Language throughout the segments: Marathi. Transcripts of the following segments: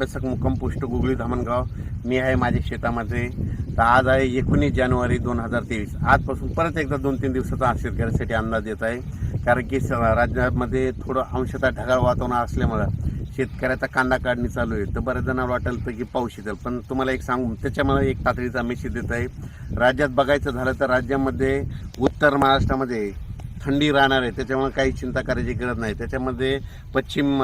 अभ्यासक मुक्काम पोस्ट गुगली धामणगाव. मी आहे माझ्या शेतामध्ये. तर आज आहे एकोणीस जानेवारी दोन हजार तेवीस. आजपासून परत एकदा दोन तीन दिवसाचा शेतकऱ्यासाठी अंदाज येत आहे. कारण की स- राज्यामध्ये थोडं अंशतः ढगाळ वातावरण असल्यामुळं शेतकऱ्याचा कांदा काढणी चालू आहे. तर बऱ्याच जणांना वाटेल तर की पाऊस येतील पण तुम्हाला एक सांगू त्याच्यामुळे एक तातडीचा मेसेज देत आहे राज्यात बघायचं झालं तर राज्यामध्ये उत्तर महाराष्ट्रामध्ये थंडी राहणार आहे त्याच्यामुळे काही चिंता करायची गरज नाही. त्याच्यामध्ये पश्चिम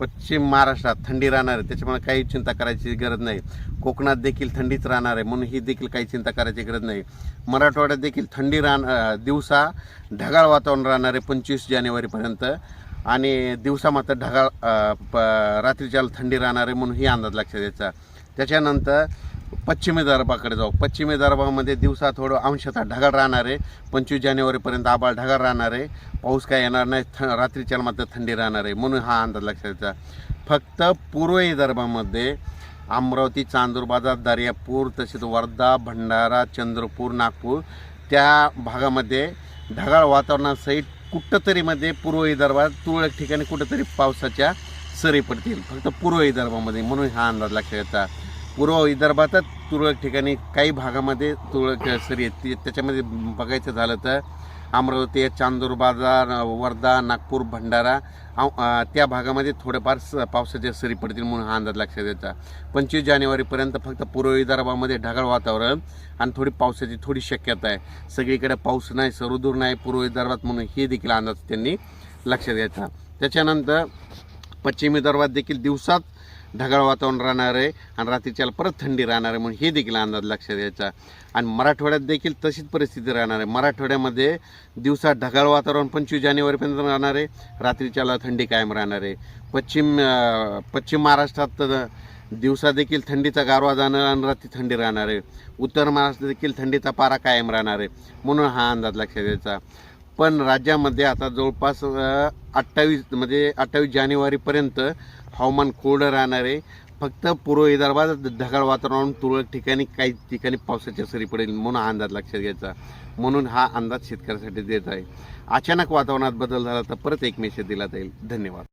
पश्चिम महाराष्ट्रात थंडी राहणार आहे त्याच्यामुळे काही चिंता करायची गरज नाही. कोकणात देखील थंडीच राहणार आहे म्हणून ही देखील काही चिंता करायची गरज नाही. मराठवाड्यात देखील थंडी राहण दिवसा ढगाळ वातावरण राहणार आहे पंचवीस जानेवारीपर्यंत. आणि दिवसा मात्र ढगाळ प- रात्रीच्या थंडी राहणार आहे म्हणून ही अंदाज लक्षात द्यायचा त्याच्यानंतर पश्चिमी दरबाकडे जाऊ. पश्चिमी दरबामध्ये दिवसा थोडं अंशतः ढगाळ राहणार आहे. पंचवीस जानेवारीपर्यंत आबाळ ढगाळ राहणार आहे. पाऊस काय येणार नाही. थ रात्रीच्या मात्र थंडी राहणार आहे. म्हणून हा अंदाज लक्षात द्यायचा फक्त पूर्व विदर्भामध्ये अमरावती चांदूर बाजार दर्यापूर तसेच वर्धा भंडारा चंद्रपूर नागपूर त्या भागामध्ये ढगाळ वातावरणासहित कुठंतरीमध्ये पूर्व विदर्भात तुरळक ठिकाणी कुठंतरी पावसाच्या सरी पडतील. फक्त पूर्व विदर्भामध्ये. म्हणून हा अंदाज लक्षात येतात पूर्व विदर्भातच तुरळक ठिकाणी काही भागामध्ये तुरळक सरी आहेत. त्याच्यामध्ये बघायचं झालं तर अमरावती चांदूर बाजार वर्धा नागपूर भंडारा त्या भागामध्ये थोडेफार स पावसाच्या सरी पडतील म्हणून हा अंदाज लक्षात द्यायचा पंचवीस जानेवारीपर्यंत फक्त पूर्व विदर्भामध्ये ढगाळ वातावरण आणि थोडी पावसाची थोडी शक्यता आहे. सगळीकडे पाऊस नाही सर्वदूर नाही पूर्व विदर्भात म्हणून हे देखील अंदाज त्यांनी लक्षात घ्यायचा त्याच्यानंतर पश्चिम विदर्भात देखील दिवसात ढगाळ वातावरण राहणार आहे आणि रात्रीच्याला परत थंडी राहणार आहे म्हणून हे देखील अंदाज लक्षात द्यायचा आणि मराठवाड्यात देखील तशीच परिस्थिती राहणार. आहे मराठवाड्यामध्ये दिवसा ढगाळ वातावरण पंचवीस जानेवारीपर्यंत राहणार आहे रात्रीच्याला थंडी कायम राहणार. आहे पश्चिम पश्चिम महाराष्ट्रात तर दिवसा देखील थंडीचा गारवा जाणार आणि रात्री थंडी राहणार. आहे उत्तर महाराष्ट्रात देखील थंडीचा पारा कायम राहणार. आहे म्हणून हा अंदाज लक्षात द्यायचा पण राज्यामध्ये आता जवळपास अठ्ठावीस म्हणजे अठ्ठावीस जानेवारीपर्यंत हवामान कोरडं राहणार आहे. फक्त पूर्व विदर्भात ढगाळ वातावरण तुरळक ठिकाणी काही ठिकाणी पावसाच्या सरी पडेल म्हणून हा अंदाज लक्षात घ्यायचा. म्हणून हा अंदाज शेतकऱ्यासाठी देत आहे. अचानक वातावरणात बदल झाला तर परत एक मेसेज दिला जाईल. धन्यवाद.